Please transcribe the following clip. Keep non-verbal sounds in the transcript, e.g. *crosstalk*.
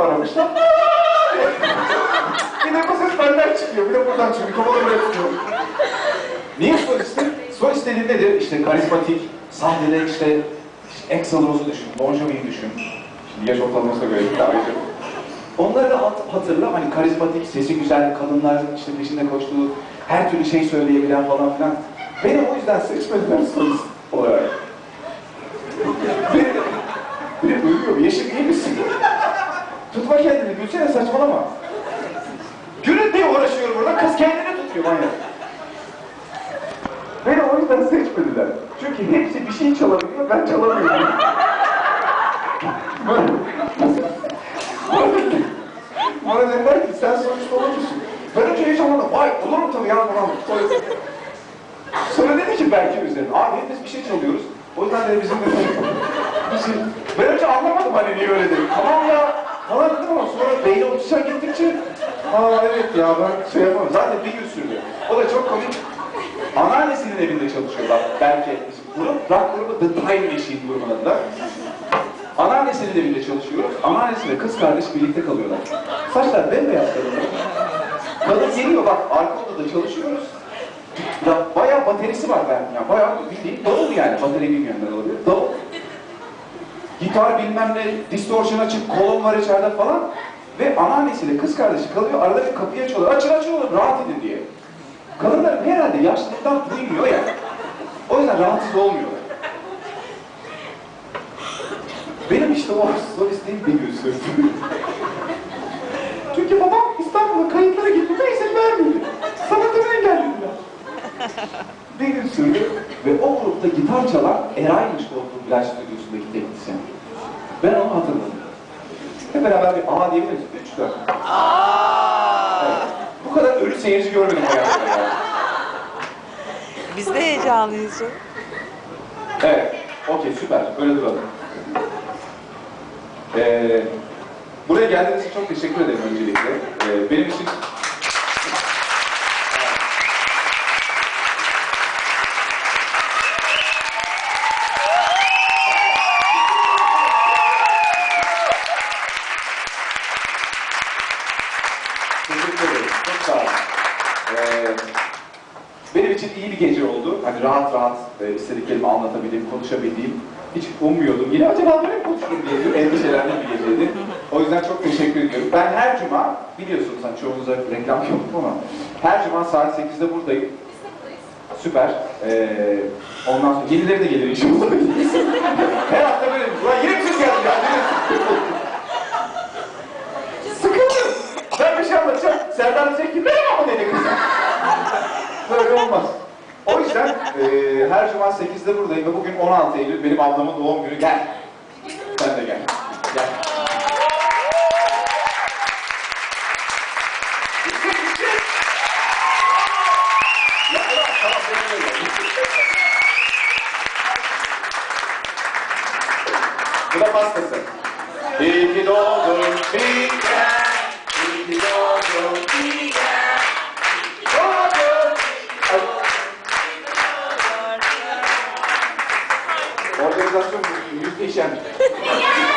aramışlar. *laughs* bir de bu ses benden çıkıyor. Bir de buradan çıkıyor. Kafada böyle tutuyor. Niye solisti? Solist nedir? İşte karizmatik, sahnede işte, işte Axl düşün, Bon Jovi'yi düşün. Şimdi yaş ortalaması da göre iddia ediyorum. Onları da hat- hatırla, hani karizmatik, sesi güzel, kadınlar işte peşinde koştuğu, her türlü şey söyleyebilen falan filan. Beni o yüzden seçmediler solist olarak. Beni, beni ölüyor, yaşım iyi misin? Tutma kendini, gülsene saçmalama. Gülün diye uğraşıyorum burada, kız kendini tutuyor manyak. Beni o yüzden seçmediler. Çünkü hepsi bir şey çalabiliyor, ben çalamıyorum. Bana, dediler ki sen sonuçta olursun. Ben önce heyecanlandım. Vay olurum tabii ya falan. Sonra, dedi ki Berke üzerine. Abi hepimiz bir şey çalıyoruz. O yüzden dedi bizim de *laughs* şey. Ben önce anlamadım hani niye öyle dedim. Tamam ya falan dedim ama sonra beyni otuşan gittikçe Aa evet ya ben şey yapamam. Zaten bir gün sürdü. O da çok komik. Anneannesinin evinde çalışıyorlar. Belki grup, rock grubu The Time Machine grubunun adında. Anneannesinin evinde çalışıyoruz. Anneannesi ve kız kardeş birlikte kalıyorlar. Saçlar bembeyaz kadın. Kadın geliyor bak arka odada çalışıyoruz. Ya bayağı baterisi var ben ya. Bayağı bildiğin davul yani. Bateri bilmeyenler olabilir. Davul. Gitar bilmem ne, distortion açık, kolon var içeride falan. Ve anneannesiyle kız kardeşi kalıyor. Arada bir kapıyı açıyorlar. Açın açın oğlum rahat edin diye. Kadınlar herhalde yaşlılıktan duymuyor ya. O yüzden rahatsız olmuyorlar. Benim işte o *laughs* solistliğim bir gün. Gün sürdü ve o grupta gitar çalan Eray'mış olduğu plaj stüdyosundaki teknisyen. Ben onu hatırladım. Hep beraber bir A diyebilir miyiz? Üç, dört. Evet. Bu kadar ölü seyirci görmedim hayatımda ya. Biz de heyecanlıyız. canım. Evet, okey süper. Öyle duralım. Ee, buraya geldiğiniz için çok teşekkür ederim öncelikle. Ee, benim için... Teşekkür ederim. Çok sağ olun. Ee, benim için iyi bir gece oldu. Hani rahat rahat e, istediklerimi anlatabildiğim, konuşabildiğim. Hiç ummuyordum. Yine acaba böyle mi konuşurum diye endişelendiğim bir geceydi. O yüzden çok teşekkür ediyorum. Ben her cuma, biliyorsunuz hani çoğunuza reklam yaptım ama her cuma saat 8'de buradayım. Süper. Ee, ondan sonra yenileri de gelir inşallah. *laughs* her hafta böyle. Ulan yine bir ses geldi ya. Sıkıldım. Ben bir şey anlatacağım. Serdar diyecek ki merhaba mı dedi kız. Böyle olmaz. O yüzden e, her cuma 8'de buradayım ve bugün 16 Eylül benim ablamın doğum günü. Gel. Sen de gel. Gel. Bu da pastası. İyi ki doğdun bir kere. Yaşasın muhteşem. *laughs*